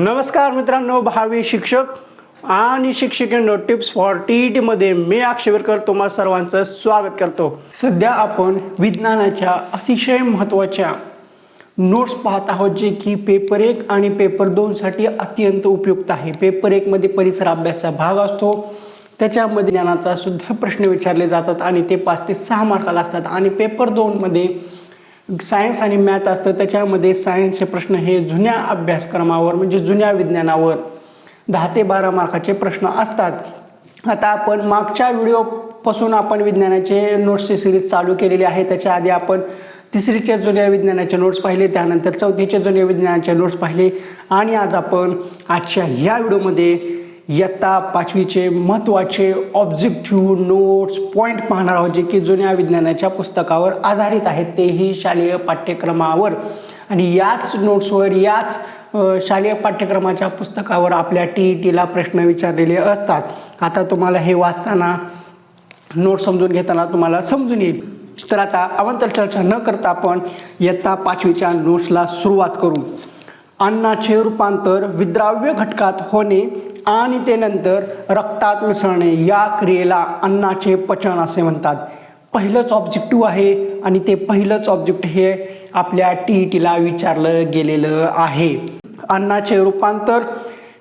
नमस्कार मित्रांनो भावी शिक्षक आणि शिक्षिकेनो टिप्स फॉर टी मध्ये मी अक्षयवरकर तुम्हा सर्वांचं स्वागत करतो. सध्या आपण विज्ञानाच्या अतिशय महत्त्वाच्या नोट्स पाहत आहोत जे की पेपर एक आणि पेपर दोनसाठी अत्यंत उपयुक्त आहे. पेपर एकमध्ये परिसर अभ्यासाचा भाग असतो. त्याच्यामध्ये ज्ञानाचा सुद्धा प्रश्न विचारले जातात आणि ते पाच ते सहा मार्काला असतात. आणि पेपर दोनमध्ये सायन्स आणि मॅथ असतं त्याच्यामध्ये सायन्सचे प्रश्न हे जुन्या अभ्यासक्रमावर म्हणजे जुन्या विज्ञानावर दहा ते बारा मार्काचे प्रश्न असतात. आता आपण मागच्या व्हिडिओपासून आपण विज्ञानाचे नोट्सची सिरीज चालू केलेली आहे. त्याच्या आधी आपण तिसरीच्या जुन्या विज्ञानाचे नोट्स पाहिले त्यानंतर चौथीच्या जुन्या विज्ञानाचे नोट्स पाहिले आणि आज आपण आजच्या ह्या व्हिडिओमध्ये इयत्ता पाचवीचे महत्त्वाचे ऑब्जेक्टिव्ह नोट्स पॉईंट पाहणार आहोत जे की जुन्या विज्ञानाच्या पुस्तकावर आधारित आहेत. तेही शालेय पाठ्यक्रमावर. आणि याच नोट्सवर याच शालेय पाठ्यक्रमाच्या पुस्तकावर आपल्या टी ई टीला प्रश्न विचारलेले असतात. आता तुम्हाला हे वाचताना नोट समजून घेताना तुम्हाला समजून येईल. तर आता अवंतर चर्चा न करता आपण इयत्ता पाचवीच्या नोट्सला सुरुवात करू. अन्नाचे रूपांतर विद्राव्य घटकात होणे आणि ते नंतर रक्तात मिसळणे या क्रियेला अन्नाचे पचन असे म्हणतात. पहिलंच ऑब्जेक्टिव्ह आहे आणि ते पहिलंच ऑब्जेक्ट हे आपल्या टी ई टीला विचारलं गेलेलं आहे. अन्नाचे रूपांतर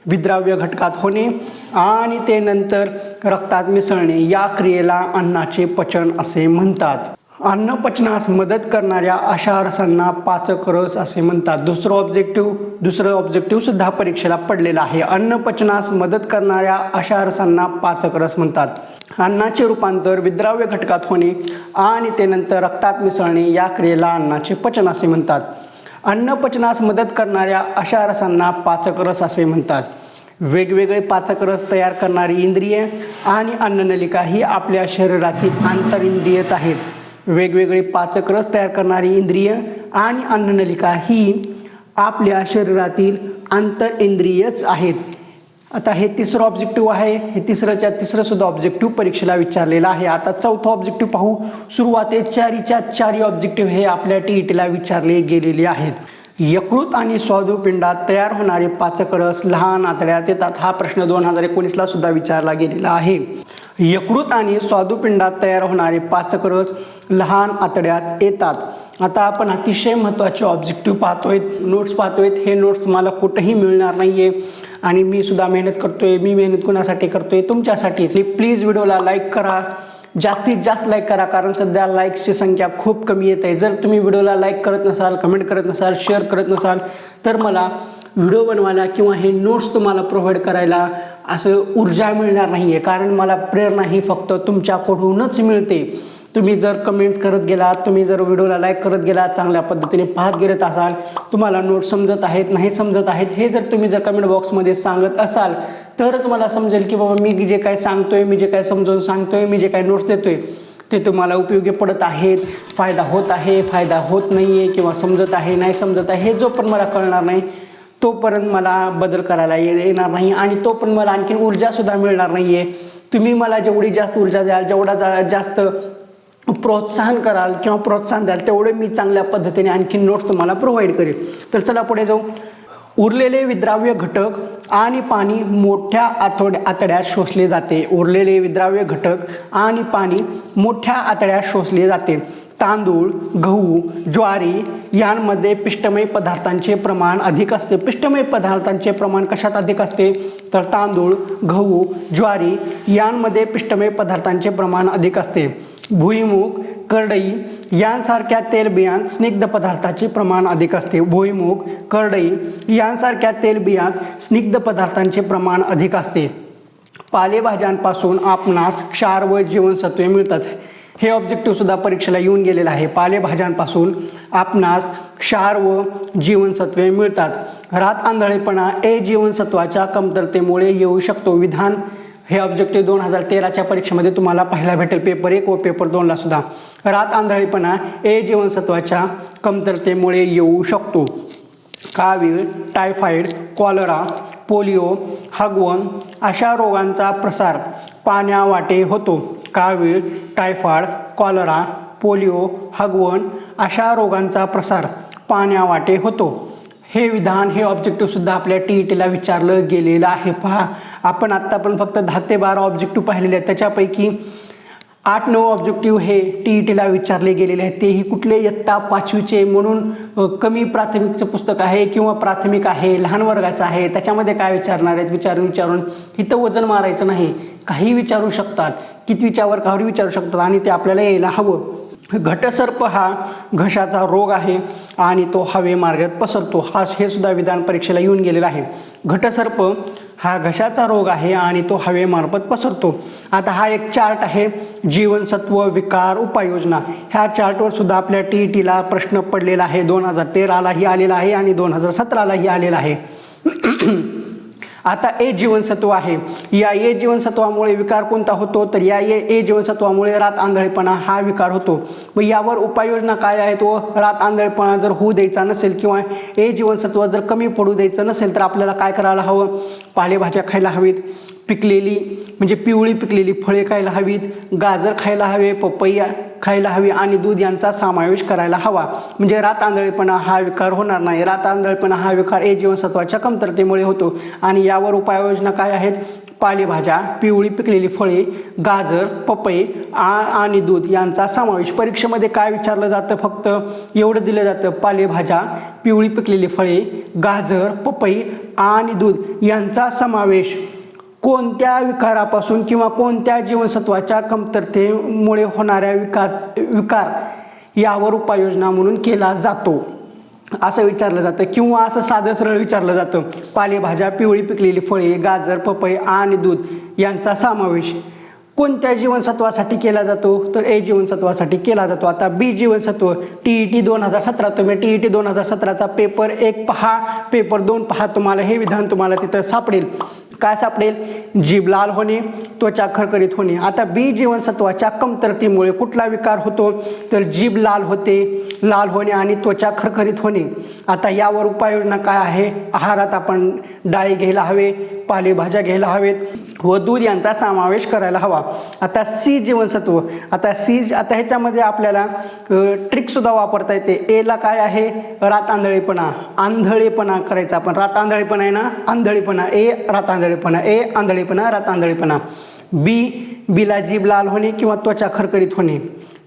विद्राव्य घटकात होणे आणि ते नंतर रक्तात मिसळणे या क्रियेला अन्नाचे पचन असे म्हणतात. अन्न पचनास मदत करणाऱ्या अशा रसांना पाचक रस असे म्हणतात. दुसरं ऑब्जेक्टिव्ह दुसरं ऑब्जेक्टिव्ह सुद्धा परीक्षेला पडलेलं आहे. अन्न पचनास मदत करणाऱ्या अशा रसांना पाचक रस म्हणतात. अन्नाचे रूपांतर विद्राव्य घटकात होणे आणि ते नंतर रक्तात मिसळणे या क्रियेला अन्नाचे पचन असे म्हणतात. अन्न पचनास मदत करणाऱ्या अशा रसांना पाचक रस असे म्हणतात. वेगवेगळे पाचक रस तयार करणारी इंद्रिये आणि अन्ननलिका ही आपल्या शरीरातील आंतरिंद्रियच आहेत. वेगवेगळे पाचक रस तयार करणारी इंद्रिय आणि अन्ननलिका ही आपल्या शरीरातील आंतर इंद्रियच आहेत. आता हे तिसरं ऑब्जेक्टिव्ह आहे. हे तिसरंच्या तिसरं सुद्धा ऑब्जेक्टिव्ह परीक्षेला विचारलेलं आहे. आता चौथं ऑब्जेक्टिव्ह पाहू. सुरुवातीत चारीच्या चारी ऑब्जेक्टिव्ह हे आपल्या टी ई टीला विचारले गेलेले आहेत. यकृत आणि स्वादुपिंडात तयार होणारे पाचक रस लहान आतड्यात येतात. हा प्रश्न दोन हजार एकोणीसला सुद्धा विचारला गेलेला आहे. यकृत आणि स्वादुपिंडात तयार होणारे पाचक रस लहान आतड्यात येतात. आता आपण अतिशय महत्त्वाचे ऑब्जेक्टिव्ह पाहतोय. नोट्स पाहतोय. हे नोट्स तुम्हाला कुठंही मिळणार नाही आहे आणि मी सुद्धा मेहनत करतोय. मी मेहनत कुणासाठी करतोय? तुमच्यासाठी. प्लीज व्हिडिओला लाईक करा. जास्तीत जास्त लाईक करा. कारण सध्या लाईक्सची संख्या खूप कमी येत आहे. जर तुम्ही व्हिडिओला लाईक करत नसाल कमेंट करत नसाल शेअर करत नसाल तर मला व्हिडिओ बनवायला किंवा हे नोट्स तुम्हाला प्रोव्हाइड करायला असं ऊर्जा मिळणार नाही आहे कारण मला प्रेरणा ही फक्त तुमच्याकडूनच मिळते. तुम्ही जर कमेंट्स करत गेलात तुम्ही जर व्हिडिओला लाईक करत गेलात चांगल्या पद्धतीने पाहत गेलेत असाल तुम्हाला नोट्स समजत आहेत नाही समजत आहेत हे जर तुम्ही जर कमेंट बॉक्समध्ये सांगत असाल तरच मला समजेल की बाबा मी जे काय सांगतोय मी जे काय समजावून सांगतोय मी जे काय नोट्स देतोय ते तुम्हाला उपयोगी पडत आहेत फायदा होत आहे फायदा होत नाही आहे किंवा समजत आहे नाही समजत आहे हे जो पण मला कळणार नाही तोपर्यंत मला बदल करायला ये- येणार नाही आणि तोपर्यंत मला आणखीन ऊर्जासुद्धा मिळणार नाही आहे तुम्ही मला जेवढी जास्त ऊर्जा द्याल जेवढा जा जास्त प्रोत्साहन कराल किंवा प्रोत्साहन द्याल तेवढे मी चांगल्या पद्धतीने आणखी नोट्स तुम्हाला प्रोव्हाइड करेल. तर चला पुढे जाऊ. उरलेले विद्राव्य घटक आणि पाणी मोठ्या आतोड्या आतड्यात शोषले जाते. उरलेले विद्राव्य घटक आणि पाणी मोठ्या आतड्यात शोषले जाते. तांदूळ गहू ज्वारी यांमध्ये पिष्टमय पदार्थांचे प्रमाण अधिक असते. पिष्टमय पदार्थांचे प्रमाण कशात अधिक असते? तर तांदूळ गहू ज्वारी यांमध्ये पिष्टमय पदार्थांचे प्रमाण अधिक असते. भुईमुग करडई यांसारख्या तेलबियांत स्निग्ध पदार्थाचे प्रमाण अधिक असते. भुईमुग करडई यांसारख्या तेलबियांत स्निग्ध पदार्थांचे प्रमाण अधिक असते. पालेभाज्यांपासून आपणास क्षार व जीवनसत्वे मिळतात. हे ऑब्जेक्टिव्हसुद्धा परीक्षेला येऊन गेलेलं आहे. पालेभाज्यांपासून आपणास क्षार व जीवनसत्वे मिळतात. रात आंधळेपणा ए जीवनसत्वाच्या कमतरतेमुळे येऊ शकतो. विधान हे ऑब्जेक्टिव्ह दोन हजार तेराच्या परीक्षेमध्ये तुम्हाला पाहायला भेटेल. पेपर एक व पेपर दोनला सुद्धा. रात आंधळेपणा ए जीवनसत्वाच्या कमतरतेमुळे येऊ शकतो. कावीळ टायफॉईड कॉलरा पोलिओ हगवण अशा रोगांचा प्रसार पाण्यावाटे होतो. कावीळ टायफॉईड कॉलरा पोलिओ हगवण अशा रोगांचा प्रसार पाण्यावाटे होतो. हे विधान हे ऑब्जेक्टिव्हसुद्धा आपल्या टी ई टीला विचारलं गेलेलं आहे. पहा आपण आत्ता पण फक्त दहा ते बारा ऑब्जेक्टिव्ह पाहिलेले आहेत. त्याच्यापैकी आठ नऊ ऑब्जेक्टिव्ह हे टी ई टीला विचारले गेलेले आहेत. तेही कुठले? इयत्ता पाचवीचे म्हणून कमी प्राथमिकचं पुस्तक आहे किंवा प्राथमिक आहे लहान वर्गाचं आहे त्याच्यामध्ये काय विचारणार आहेत? विचारून विचारून. इथं वजन मारायचं नाही. काही विचारू शकतात. कितवीच्या वर्गावर विचारू शकतात आणि ते आपल्याला यायला हवं. घटसर्प हा घशाचा रोग आहे आणि तो हवे मार्गात पसरतो. हा हे सुद्धा विधान परीक्षेला येऊन गेलेला आहे. घटसर्प हा घशाचा रोग आहे आणि तो हवेमार्फत पसरतो. आता हा एक चार्ट आहे जीवनसत्व विकार उपाययोजना. ह्या चार्टवर सुद्धा आपल्या टी ई टीला प्रश्न पडलेला आहे. दोन हजार तेरालाही आलेला आहे आणि दोन हजार सतरालाही आलेला आहे. आता ए जीवनसत्व आहे. या ए जीवनसत्वामुळे विकार कोणता होतो? तर या ए ए जीवनसत्वामुळे रात आंधळेपणा हा विकार होतो. मग यावर उपाययोजना काय आहेत व रात आंधळेपणा जर होऊ द्यायचा नसेल किंवा ए जीवनसत्व जर कमी पडू द्यायचं नसेल तर आपल्याला काय करायला हवं? पालेभाज्या खायला हवीत. पिकलेली म्हणजे पिवळी पिकलेली फळे खायला हवीत गाजर खायला हवे पपई खायला हवी आणि दूध यांचा समावेश करायला हवा. म्हणजे रात आंधळेपणा हा विकार होणार नाही. रात आंधळेपणा हा विकार ए जीवनसत्वाच्या कमतरतेमुळे होतो. आणि यावर उपाययोजना काय आहेत? पालेभाज्या पिवळी पिकलेली फळे गाजर पपई आ आणि दूध यांचा समावेश. परीक्षेमध्ये काय विचारलं जातं फक्त? एवढं दिलं जातं. पालेभाज्या पिवळी पिकलेली फळे गाजर पपई आणि दूध यांचा समावेश कोणत्या विकारापासून किंवा कोणत्या जीवनसत्वाच्या कमतरतेमुळे होणाऱ्या विकास विकार यावर उपाययोजना म्हणून केला जातो. असं विचारलं जातं किंवा असं साधं सरळ विचारलं जातं. पालेभाज्या पिवळी पिकलेली फळे गाजर पपई आणि दूध यांचा समावेश कोणत्या जीवनसत्वासाठी केला जातो? तर ए जीवनसत्वासाठी केला जातो. आता बी जीवनसत्व टी ई टी दोन हजार सतरा. तुम्ही टी ई टी दोन हजार सतराचा पेपर एक पहा. पेपर दोन पहा तुम्हाला. हे विधान तुम्हाला तिथं सापडेल. काय सापडेल? जीभ लाल होणे त्वचा खरखरीत होणे. आता बी जीवनसत्वाच्या कमतरतेमुळे कुठला विकार होतो? तर जीभ लाल होते लाल होणे आणि त्वचा खरखरीत होणे. आता यावर उपाययोजना काय आहे? आहारात आपण डाळी घ्यायला हवे पालेभाज्या घ्यायला हवेत व दूध यांचा समावेश करायला हवा. आता सी जीवनसत्व आता सी आता ह्याच्यामध्ये आपल्याला ट्रिकसुद्धा वापरता येते. एला काय आहे? रात आंधळेपणा आंधळेपणा करायचा आपण. रातांधळेपणा आहे ना? आंधळेपणा. ए रातांधळेपणा. ए आंधळेपणा रातांधळेपणा. बी बीला जीभ लाल होणे किंवा त्वचा खरखरीत होणे.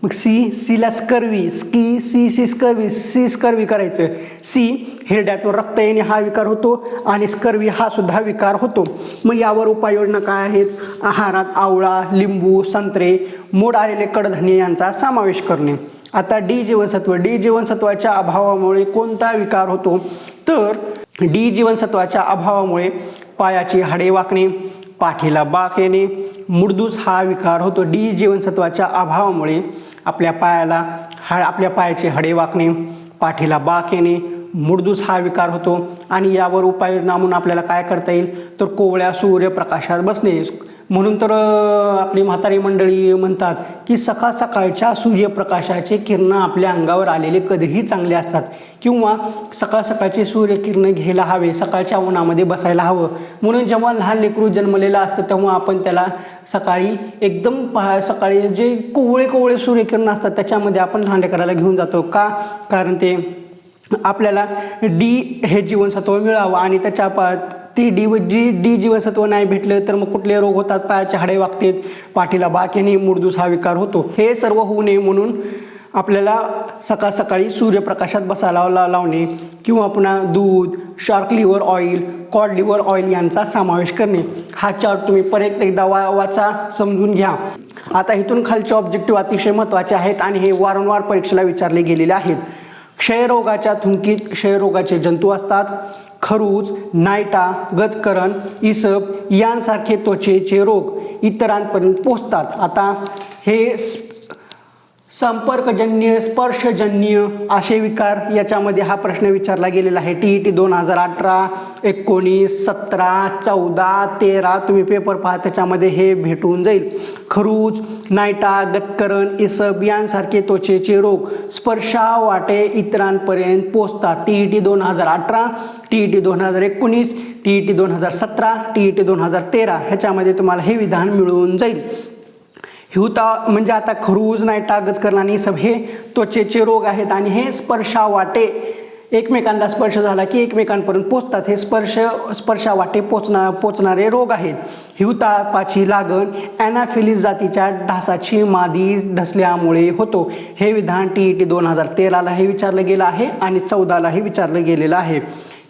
मग सी सीला scurvy ski C C scurvy C scurvy करायचं. सी हिरड्यातून रक्त येणे हा विकार होतो आणि स्कर्वी हा सुद्धा विकार होतो. मग यावर उपाययोजना काय आहेत? आहारात आवळा लिंबू संत्रे मोड आलेले कडधान्य यांचा समावेश करणे. आता डी जीवनसत्व डी जीवनसत्वाच्या अभावामुळे कोणता विकार होतो? तर डी जीवनसत्वाच्या अभावामुळे पायाची हाडे वाकणे पाठीला बाक येणे मुडदूस हा विकार होतो. डी जीवनसत्वाच्या अभावामुळे आपल्या पायाला हा आपल्या पायाचे हडे वाकणे पाठीला बाक येणे मुडदूस हा विकार होतो. आणि यावर उपाययोजना म्हणून आपल्याला काय करता येईल? तर कोवळ्या सूर्यप्रकाशात बसणे. म्हणून तर आपली म्हातारी मंडळी म्हणतात की सकाळ सकाळच्या सूर्यप्रकाशाचे किरणं आपल्या अंगावर आलेले कधीही चांगले असतात. किंवा सकाळ सकाळचे सूर्यकिरणं घ्यायला हवे सकाळच्या उन्हामध्ये बसायला हवं. म्हणून जेव्हा लहान लेकरू जन्मलेलं असतं तेव्हा आपण त्याला सकाळी एकदम पहा सकाळी जे कोवळे कोवळे सूर्यकिरणं असतात त्याच्यामध्ये आपण लहान लेकराला घेऊन जातो. का? कारण ते आपल्याला डी हे जीवनसत्व मिळावं आणि त्याच्या ती डी जी डी जीवनसत्व नाही भेटलं तर मग कुठले रोग होतात? पायाचे हाडे वागतात पाठीला बाक येणे मुरदूस हा विकार होतो. हे सर्व होऊ नये म्हणून आपल्याला सकाळ सकाळी सूर्यप्रकाशात बसायला ला लावणे किंवा पुन्हा दूध shark liver oil cod liver oil यांचा समावेश करणे. हा चार्ट तुम्ही परत एकदा वा वाचा समजून घ्या. आता इथून खालचे ऑब्जेक्टिव्ह अतिशय महत्त्वाचे आहेत आणि हे वारंवार परीक्षेला विचारले गेलेले आहेत. क्षयरोगाच्या थुंकीत क्षयरोगाचे जंतू असतात. खरूज नायटा गजकरण इसब यांसारखे त्वचेचे रोग इतरांपर्यंत पोचतात आता हे संपर्कजन्य स्पर्शजन्य असे विकार याच्यामध्ये हा प्रश्न विचारला गेलेला आहे. टी ई टी दोन हजार अठरा एकोणीस सतरा चौदा तेरा तुम्ही पेपर पहा त्याच्यामध्ये हे भेटून जाईल. खरूज नायटा गचकरण इसब यांसारखे त्वचेचे रोग स्पर्शा वाटे इतरांपर्यंत पोचतात. टी ई टी दोन हजार अठरा टी ई टी दोन हजार एकोणीस टी ई टी दोन हजार सतरा टी ई टी दोन हजार तेरा ह्याच्यामध्ये तुम्हाला हे विधान मिळून जाईल. हिवता म्हणजे आता खरूज नाही टागत करणं आणि सब हे त्वचेचे रोग आहेत आणि हे स्पर्शा वाटे एकमेकांना स्पर्श झाला की एकमेकांपर्यंत पोचतात. हे स्पर्श स्पर्शावाटे पोचना पोचणारे रोग आहेत. हिवतापाची लागण ॲनाफिलिस जातीच्या ढासाची मादी ढसल्यामुळे होतो. हे विधान टी ई टी दोन हजार तेरालाही विचारलं गेलं आहे आणि चौदालाही विचारलं गेलेलं आहे.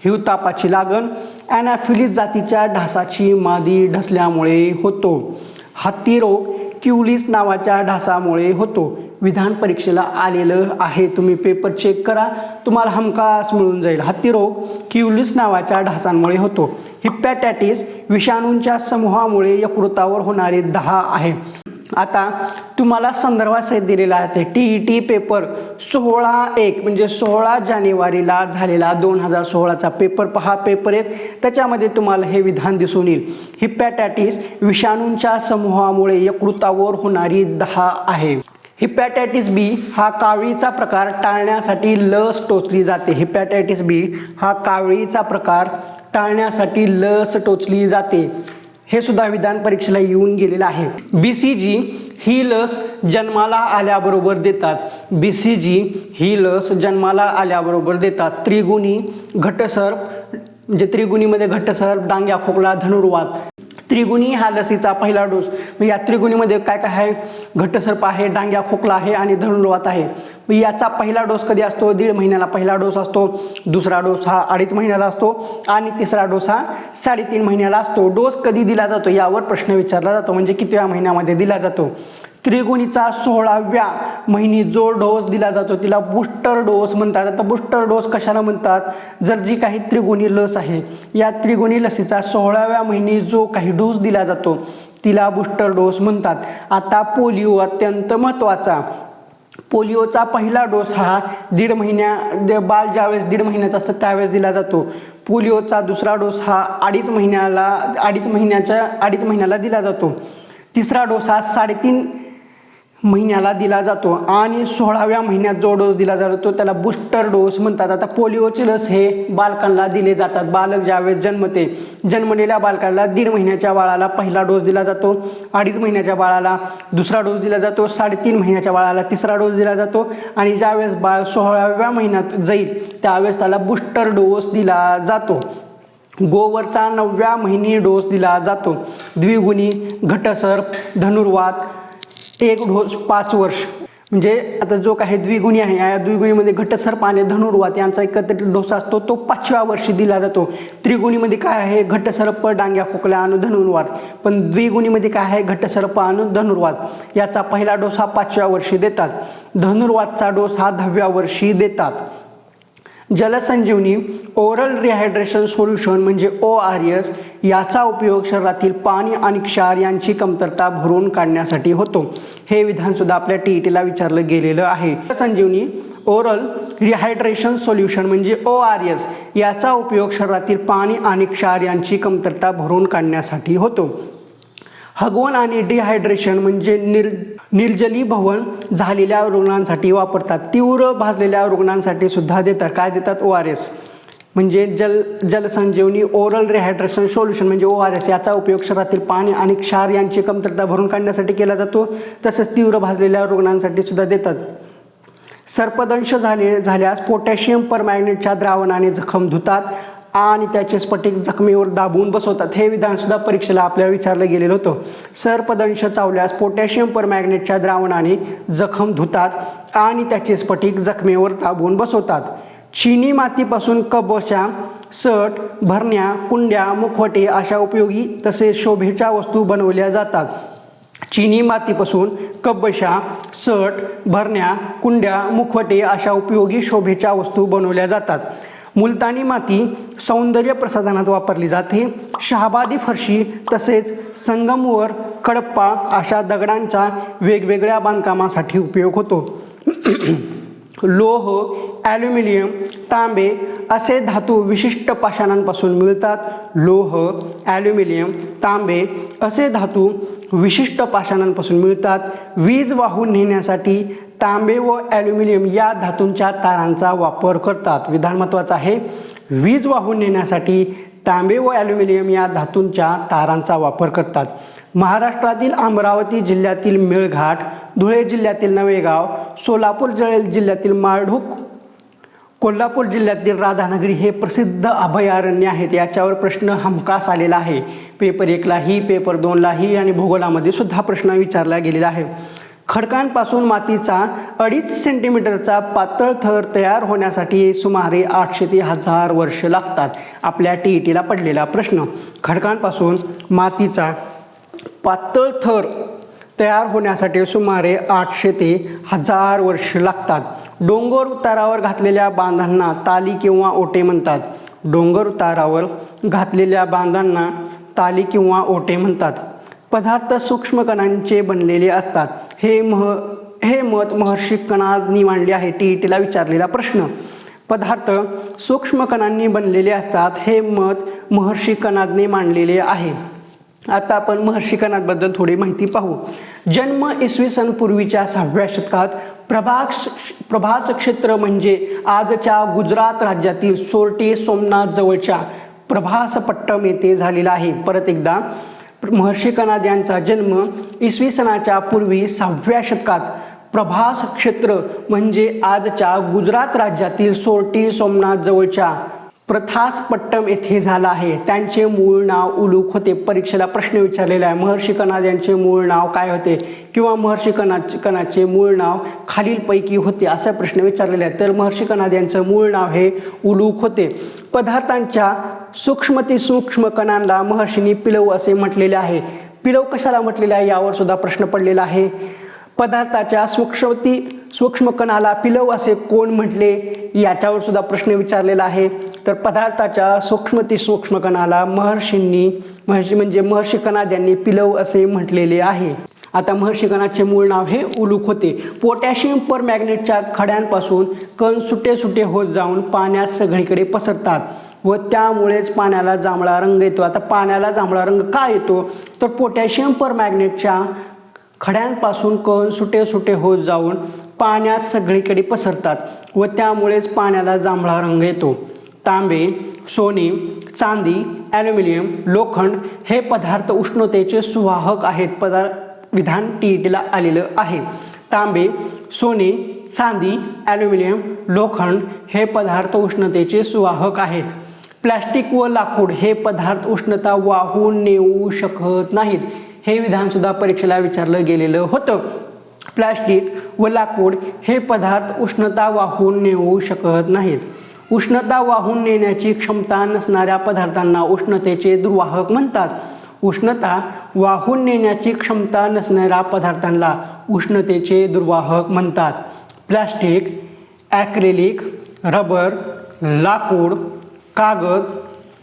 हिवतापाची लागण ॲनाफिलिस जातीच्या ढासाची मादी ढसल्यामुळे होतो. हत्ती रोग क्युलिस नावाच्या ढासामुळे होतो. विधान परीक्षेला आलेलं आहे. तुम्ही पेपर चेक करा. तुम्हाला हमखास मिळून जाईल. हत्ती रोग क्युलिस नावाच्या ढासांमुळे होतो. हिप्पॅटॅटिस विषाणूंच्या समूहामुळे यकृतावर होणारे दहा आहे. आता तुम्हाला संदर्भासहित दिलेला आहे. टी ई टी पेपर सोळा एक म्हणजे सोळा जानेवारीला झालेला दोन हजार सोळाचा पेपर पहा पेपर एक त्याच्यामध्ये तुम्हाला हे विधान दिसून येईल. हिपॅटॅटिस विषाणूंच्या समूहामुळे यकृतावर होणारी दहा आहे. हिपॅटायटिस बी हा कावळीचा प्रकार टाळण्यासाठी लस टोचली जाते. हिपॅटायटिस बी हा कावळीचा प्रकार टाळण्यासाठी लस टोचली जाते. हे सुद्धा विधान परीक्षेला येऊन गेलेलं आहे. बी सी जी ही लस जन्माला आल्याबरोबर देतात. बी सी जी ही लस जन्माला आल्याबरोबर देतात. त्रिगुणी घटसर म्हणजे त्रिगुणीमध्ये घटसर डांग्या खोकला धनुर्वात त्रिगुणी हा लसीचा पहिला डोस. मग या त्रिगुणीमध्ये काय काय आहे? घटसर्प आहे डांग्या खोकला आहे आणि धनुर्वात आहे. मग याचा पहिला डोस कधी असतो? दीड महिन्याला पहिला डोस असतो. दुसरा डोस हा अडीच महिन्याला असतो. आणि तिसरा डोस हा साडेतीन महिन्याला असतो. डोस कधी दिला जातो? यावर प्रश्न विचारला जातो. म्हणजे कितव्या महिन्यामध्ये दिला जातो? त्रिगुणीचा सोळाव्या महिनी जो डोस दिला जातो तिला बूस्टर डोस म्हणतात. आता बूस्टर डोस कशाला म्हणतात? जर जी काही त्रिगुणी लस आहे या त्रिगुणी लसीचा सोळाव्या महिनी जो काही डोस दिला जातो तिला बूस्टर डोस म्हणतात. आता पोलिओ अत्यंत महत्त्वाचा पोलिओचा पहिला डोस हा दीड महिन्या दे बाल ज्यावेळेस दीड महिन्याचा असतं त्यावेळेस दिला जातो. पोलिओचा दुसरा डोस हा अडीच महिन्याला अडीच महिन्याच्या अडीच महिन्याला दिला जातो. तिसरा डोस हा साडेतीन महिन्याला दिला जातो आणि सोळाव्या महिन्यात जो डोस दिला जातो त्याला बूस्टर डोस म्हणतात. आता पोलिओची लस हे बालकांना दिले जातात. बालक ज्यावेळेस जन्मते जन्मलेल्या बालकाला दीड महिन्याच्या बाळाला पहिला डोस दिला जातो अडीच महिन्याच्या बाळाला दुसरा डोस दिला जातो साडेतीन महिन्याच्या बाळाला तिसरा डोस दिला जातो आणि ज्यावेळेस बाळ सोळाव्या महिन्यात जाईल त्यावेळेस त्याला बूस्टर डोस दिला जातो. गोवरचा नवव्या महिनी डोस दिला जातो. द्विगुणी घटसर्प धनुर्वात एक डोस पाच वर्ष. म्हणजे आता जो काही द्विगुणी आहे या द्विगुणीमध्ये घटसर्प आणि धनुर्वात यांचा एकत्रित डोसा असतो तो पाचव्या वर्षी दिला जातो. त्रिगुणीमध्ये काय आहे घटसर्प डांग्या खोकल्या आणि धनुर्वात. पण द्विगुणीमध्ये काय आहे घटसर्प आणि धनुर्वात. याचा पहिला डोस हा पाचव्या वर्षी देतात. धनुर्वातचा डोस हा दहाव्या वर्षी देतात. जलसंजीवनी ओरल रिहायड्रेशन सोल्युशन म्हणजे ओ आर एस याचा उपयोग शरीरातील पाणी आणि क्षार यांची कमतरता भरून काढण्यासाठी होतो. हे विधानसुद्धा आपल्या टी ई टीला विचारलं गेलेलं आहे. जलसंजीवनी ओरल रिहायड्रेशन सोल्युशन म्हणजे ओ आर एस याचा उपयोग शरीरातील पाणी आणि क्षार यांची कमतरता भरून काढण्यासाठी होतो. हगवण आणि डिहायड्रेशन म्हणजे निर निर्जलीभवन झालेल्या रुग्णांसाठी वापरतात. तीव्र भाजलेल्या रुग्णांसाठी सुद्धा देतात. काय देतात? ओ आर एस म्हणजे जल जलसंजीवनी ओरल रिहायड्रेशन सोल्युशन म्हणजे ओ आर एस याचा उपयोग शरीरातील पाणी आणि क्षार यांची कमतरता भरून काढण्यासाठी केला जातो. तसंच तीव्र भाजलेल्या रुग्णांसाठी सुद्धा देतात. सर्पदंश झाले झाल्यास पोटॅशियम परमॅग्नेटच्या द्रावणाने जखम धुतात. आणि त्याचे स्फटिक जखमेवर दाबून बसवतात. हे विधानसुद्धा परीक्षेला आपल्याला विचारलं गेलेलं होतं. सर्पदंश चावल्यास पोटॅशियम परमॅग्नेटच्या द्रावणाने जखम धुतात आणि त्याचे स्फटिक जखमेवर दाबून बसवतात. चिनी मातीपासून कबशा सट भरण्या कुंड्या मुखवटे अशा उपयोगी तसेच शोभेच्या वस्तू बनवल्या जातात. चिनी मातीपासून कब्बशा सट भरण्या कुंड्या मुखवटे अशा उपयोगी शोभेच्या वस्तू बनवल्या जातात. मुलतानी माती सौंदर्य प्रसाधनात वापरली जाते. शहाबादी फरशी तसेच संगमवर कडप्पा अशा दगडांचा वेगवेगळ्या बांधकामासाठी उपयोग होतो. लोह ॲल्युमिनियम तांबे असे धातू विशिष्ट पाषाणांपासून मिळतात. लोह ॲल्युमिनियम तांबे असे धातू विशिष्ट पाषाणांपासून मिळतात. वीज वाहून नेण्यासाठी तांबे व ॲल्युमिनियम या धातूंच्या तारांचा वापर करतात. विधान महत्त्वाचं आहे वीज वाहून नेण्यासाठी तांबे व ॲल्युमिनियम या धातूंच्या तारांचा वापर करतात. महाराष्ट्रातील अमरावती जिल्ह्यातील मेळघाट धुळे जिल्ह्यातील नवेगाव सोलापूर जिल्ह्यातील माळढूक कोल्हापूर जिल्ह्यातील राधानगरी हे प्रसिद्ध अभयारण्य आहेत. याच्यावर प्रश्न हमखास आलेला आहे. पेपर एकलाही पेपर दोनलाही आणि भूगोलामध्ये सुद्धा प्रश्न विचारला गेलेला आहे. खडकांपासून मातीचा अडीच सेंटीमीटरचा पातळ थर तयार होण्यासाठी सुमारे आठशे ते हजार वर्ष लागतात. आपल्या टी ई टीला पडलेला प्रश्न. खडकांपासून मातीचा पातळ थर तयार होण्यासाठी सुमारे आठशे ते हजार वर्ष लागतात. डोंगर उतारावर घातलेल्या बांधांना ताली किंवा ओटे म्हणतात. डोंगर उतारावर घातलेल्या बांधांना ताली किंवा ओटे म्हणतात. पदार्थ सूक्ष्म कणांचे बनलेले असतात. हे मह हे मत महर्षी कणांनी मांडले आहे. टी ई टीला विचारलेला प्रश्न. पदार्थ सूक्ष्म कणांनी बनलेले असतात. हे मत महर्षी कणांनी मांडलेले आहे. आता आपण महर्षी कणांबद्दल थोडी माहिती पाहू. जन्म इसवी सन पूर्वीच्या सहाव्या शतकात प्रभास प्रभास क्षेत्र म्हणजे आजच्या गुजरात राज्यातील सोरटे सोमनाथ जवळच्या प्रभासपट्टम येथे झालेला आहे. परत एकदा महर्षी कणाद यांचा जन्म इसवी सनाच्या पूर्वी सहाव्या शतकात प्रभास क्षेत्र म्हणजे आजच्या गुजरात राज्यातील सोरटी सोमनाथ जवळच्या प्रथासपट्टम येथे झाला आहे. त्यांचे मूळ नाव उलूक होते. परीक्षेला प्रश्न विचारलेला आहे. महर्षी कणाद यांचे मूळ नाव काय होते? किंवा महर्षी कणा कणाचे मूळ नाव खालीलपैकी होते असा प्रश्न विचारलेला आहे तर महर्षी कणाद यांचं मूळ नाव हे उलूक होते. पदार्थांच्या सूक्ष्मती सूक्ष्म कणांना महर्षींनी पिलव असे म्हटलेले आहे. पिलव कशाला म्हटलेले आहे? यावर सुद्धा प्रश्न पडलेला आहे. पदार्थाच्या सूक्ष्मती सूक्ष्म कणाला पिलव असे कोण म्हटले? याच्यावर सुद्धा प्रश्न विचारलेला आहे. तर पदार्थाच्या सूक्ष्मती सूक्ष्म कणाला महर्षींनी महर्षी म्हणजे महर्षी कणाद यांनी पिलव असे म्हटलेले आहे. आता महर्षी कणाचे मूळ नाव हे उलूक होते. पोटॅशियम पर मॅग्नेटच्या खड्यांपासून कण सुटे सुटे होत जाऊन पाण्यात सगळीकडे पसरतात व त्यामुळेच पाण्याला जांभळा रंग येतो. आता पाण्याला जांभळा रंग का येतो? तर पोटॅशियम पर मॅग्नेटच्या खड्यांपासून कण सुटे सुटे होत जाऊन पाण्यात सगळीकडे पसरतात व त्यामुळेच पाण्याला जांभळा रंग येतो. तांबे सोने चांदी ॲल्युमिनियम लोखंड हे पदार्थ उष्णतेचे सुवाहक आहेत. पदार विधान टी ई टीला आलेलं आहे. तांबे सोने चांदी ॲल्युमिनियम लोखंड हे पदार्थ उष्णतेचे सुवाहक आहेत. प्लॅस्टिक व लाकूड हे पदार्थ उष्णता वाहून नेऊ शकत नाहीत. हे विधानसुद्धा परीक्षेला विचारलं गेलेलं होतं. प्लॅस्टिक व लाकूड हे पदार्थ उष्णता वाहून नेऊ शकत नाहीत. उष्णता वाहून नेण्याची क्षमता नसणाऱ्या पदार्थांना उष्णतेचे दुर्वाहक म्हणतात. उष्णता वाहून नेण्याची क्षमता नसणाऱ्या पदार्थांना उष्णतेचे दुर्वाहक म्हणतात. प्लॅस्टिक ॲक्रेलिक रबर लाकूड कागद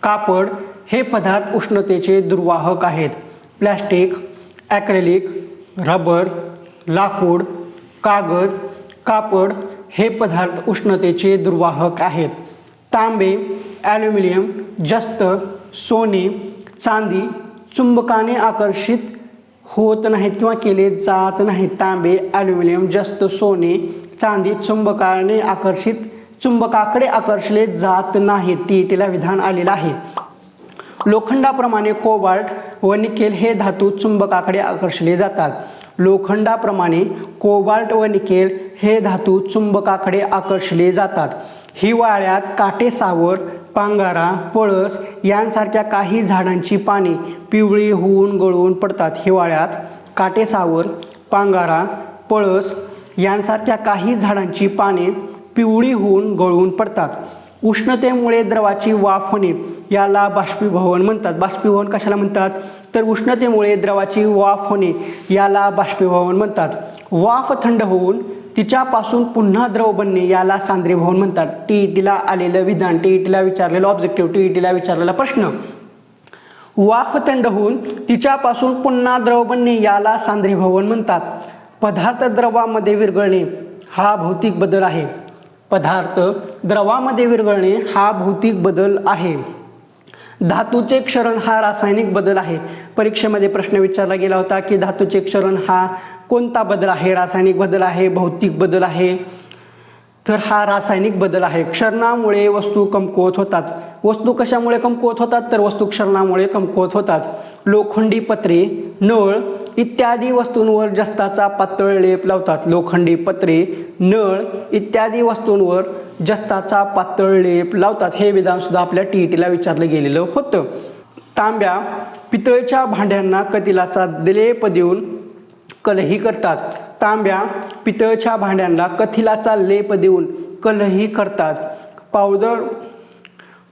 कापड हे पदार्थ उष्णतेचे दुर्वाहक आहेत. प्लॅस्टिक ॲक्रेलिक रबर लाकूड कागद कापड हे पदार्थ उष्णतेचे दुर्वाहक आहेत. तांबे ॲल्युमिनियम जस्त सोने चांदी चुंबकाने आकर्षित होत नाहीत किंवा केले जात नाहीत. तांबे ॲल्युमिनियम जस्त सोने चांदी चुंबकाने आकर्षित चुंबकाकडे आकर्षले जात नाहीत. टी टीला विधान आलेलं आहे. लोखंडाप्रमाणे कोबाल्ट व निकेल हे धातू चुंबकाकडे आकर्षले जातात. लोखंडाप्रमाणे कोबाल्ट व निकेल हे धातू चुंबकाकडे आकर्षले जातात. हिवाळ्यात काटेसावर पांगारा पळस यांसारख्या काही झाडांची पाने पिवळी होऊन गळून पडतात. हिवाळ्यात काटेसावर पांगारा पळस यांसारख्या काही झाडांची पाने पिवळी होऊन गळून पडतात. उष्णतेमुळे द्रवाची वाफ होणे याला बाष्पीभवन म्हणतात. बाष्पीभवन कशाला म्हणतात? तर उष्णतेमुळे द्रवाची वाफ होणे याला बाष्पीभवन म्हणतात. वाफ थंड होऊन तिच्यापासून पुन्हा द्रव बनणे याला सांद्रीभवन म्हणतात. टी ई टीला आलेलं विधान टी ई टीला विचारलेलं ऑब्जेक्टिव्ह टी ई टीला विचारलेला प्रश्न. वाफ थंड होऊन तिच्यापासून पुन्हा द्रव बनणे याला सांद्रीभवन म्हणतात. पदार्थ द्रवामध्ये विरघळणे हा भौतिक बदल आहे. पदार्थ द्रवामध्ये विरघळणे हा भौतिक बदल आहे. धातूचे क्षरण हा रासायनिक बदल आहे. परीक्षेमध्ये प्रश्न विचारला गेला होता की धातूचे क्षरण हा कोणता बदल आहे? रासायनिक बदल आहे भौतिक बदल आहे? तर हा रासायनिक बदल आहे. क्षरणामुळे वस्तू कमकुवत होतात. वस्तू कशामुळे कमकुवत होतात? तर वस्तू क्षरणामुळे कमकुवत होतात. लोखंडी पत्रे नळ इत्यादी वस्तूंवर जस्ताचा पातळ लेप लावतात. लोखंडी पत्रे नळ इत्यादी वस्तूंवर जस्ताचा पातळ लेप लावतात हे विधानसुद्धा आपल्या टी ई टीला विचारलं गेलेलं होतं. तांब्या पितळेच्या भांड्यांना कतिलाचा लेप देऊन कलही करतात. तांब्या पितळच्या भांड्यांना कथिलाचा लेप देऊन कलही करतात. पावडर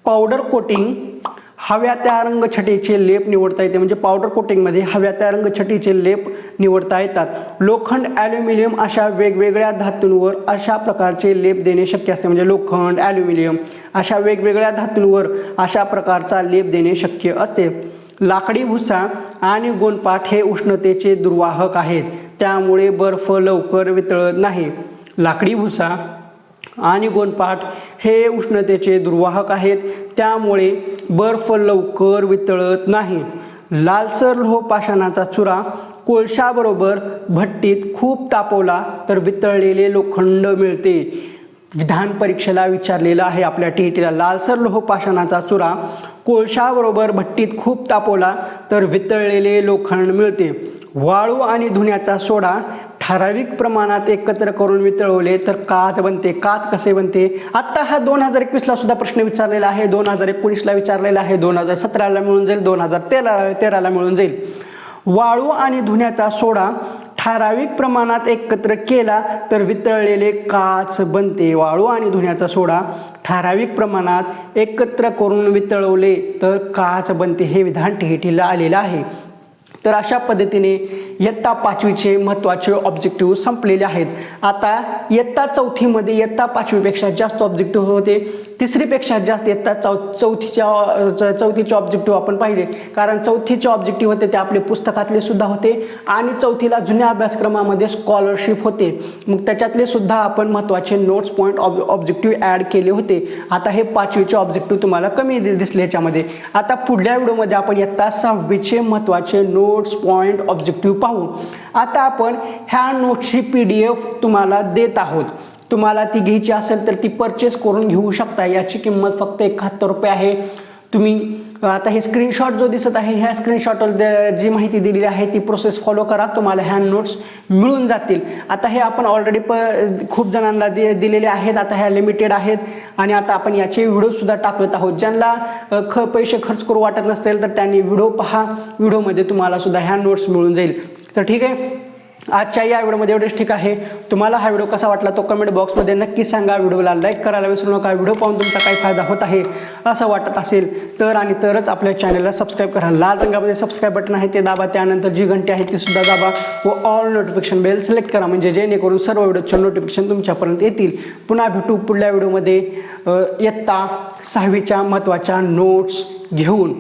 पावडर कोटिंग हव्या त्या रंगछटेचे लेप निवडता येते. म्हणजे पावडर कोटिंगमध्ये हव्या त्या रंगछटेचे लेप निवडता येतात. लोखंड ॲल्युमिनियम अशा वेगवेगळ्या धातूंवर अशा प्रकारचे लेप देणे शक्य असते. म्हणजे लोखंड ॲल्युमिनियम अशा वेगवेगळ्या धातूंवर अशा प्रकारचा लेप देणे शक्य असते. लाकडी भुसा आणि गोनपाट हे उष्णतेचे दुर्वाहक आहेत. त्यामुळे बर्फ लवकर वितळत नाही. लाकडी भुसा आणि गोनपाट हे उष्णतेचे दुर्वाहक आहेत. त्यामुळे बर्फ लवकर वितळत नाही. लालसर लोहपाषाणाचा चुरा कोळशाबरोबर भट्टीत खूप तापवला तर वितळलेले लोखंड मिळते. विधान परीक्षेला विचारलेलं आहे आपल्या टी टीला लालसर लोहपाषाणाचा चुरा कोळशाबरोबर भट्टीत खूप तापवला तर वितळलेले लोखंड मिळते. वाळू आणि धुण्याचा सोडा ठराविक प्रमाणात एकत्र करून वितळवले तर काच बनते. काच कसे बनते? आत्ता हा दोन हजार एकवीसला सुद्धा प्रश्न विचारलेला आहे. दोन हजार एकोणीसला विचारलेला आहे. दोन हजार सतराला मिळून जाईल. दोन हजार तेरा तेराला मिळून जाईल. वाळू आणि धुण्याचा सोडा ठराविक प्रमाणात एकत्र केला तर वितळलेले काच बनते. वाळू आणि धुण्याचा सोडा ठराविक प्रमाणात एकत्र करून वितळवले तर काच बनते हे विधान टिहीटीला आलेलं आहे. तर अशा पद्धतीने इयत्ता पाचवीचे महत्त्वाचे ऑब्जेक्टिव्ह संपलेले आहेत. आता इयत्ता चौथीमध्ये इयत्ता पाचवीपेक्षा जास्त ऑब्जेक्टिव्ह होते. तिसरीपेक्षा जास्त इयत्ता चौ चौथीच्या च- चौथीचे ऑब्जेक्टिव्ह आपण पाहिले. कारण चौथीचे ऑब्जेक्टिव्ह होते ते आपले पुस्तकातले सुद्धा होते आणि चौथीला जुन्या अभ्यासक्रमामध्ये स्कॉलरशिप होते. मग त्याच्यातले सुद्धा आपण महत्त्वाचे नोट्स पॉईंट ऑब ऑब्जेक्टिव्ह ॲड केले होते. आता हे पाचवीचे ऑब्जेक्टिव्ह तुम्हाला कमी दिसले याच्यामध्ये आता पुढल्या व्हिडिओमध्ये आपण इयत्ता सहावीचे महत्त्वाचे नोट्स पॉईंट ऑब्जेक्टिव्ह पाहू आता आपण ह्या नोट्सची पी डी एफ तुम्हाला देत आहोत. तुम्हाला ती घ्यायची असेल तर ती परचेस करून घेऊ शकता. याची किंमत फक्त एकाहत्तर रुपये आहे. तुम्ही आता हे स्क्रीनशॉट जो दिसत आहे ह्या स्क्रीनशॉटवर जी माहिती दिलेली आहे ती प्रोसेस फॉलो करा. तुम्हाला ह्या नोट्स मिळून जातील. आता हे आपण ऑलरेडी प खूप जणांना दि दिलेले आहेत. आता ह्या लिमिटेड आहेत. आणि आता आपण याचे व्हिडिओसुद्धा टाकत आहोत. ज्यांना ख पैसे खर्च करू वाटत नसतील तर त्यांनी व्हिडिओ पहा. व्हिडिओमध्ये तुम्हाला सुद्धा ह्या नोट्स मिळून जाईल. तर ठीक आहे. आजच्या या व्हिडिओमध्ये एवढेच. ठीक आहे. तुम्हाला हा व्हिडिओ कसा वाटला तो कमेंट बॉक्समध्ये नक्की सांगा. व्हिडिओला लाईक करायला विसरू नका. व्हिडिओ पाहून तुमचा काही फायदा होत आहे असं वाटत असेल तर आणि तरच आपल्या चॅनलला सबस्क्राईब करा. लाल रंगामध्ये सबस्क्राईब बटन आहे ते दाबा. त्यानंतर जी घंटी आहे ती सुद्धा दाबा व ऑल नोटिफिकेशन बेल सिलेक्ट करा. म्हणजे जेणेकरून सर्व व्हिडिओचे नोटिफिकेशन तुमच्यापर्यंत येतील. पुन्हा भेटू पुढल्या व्हिडिओमध्ये इयत्ता सहावीच्या महत्त्वाच्या नोट्स घेऊन.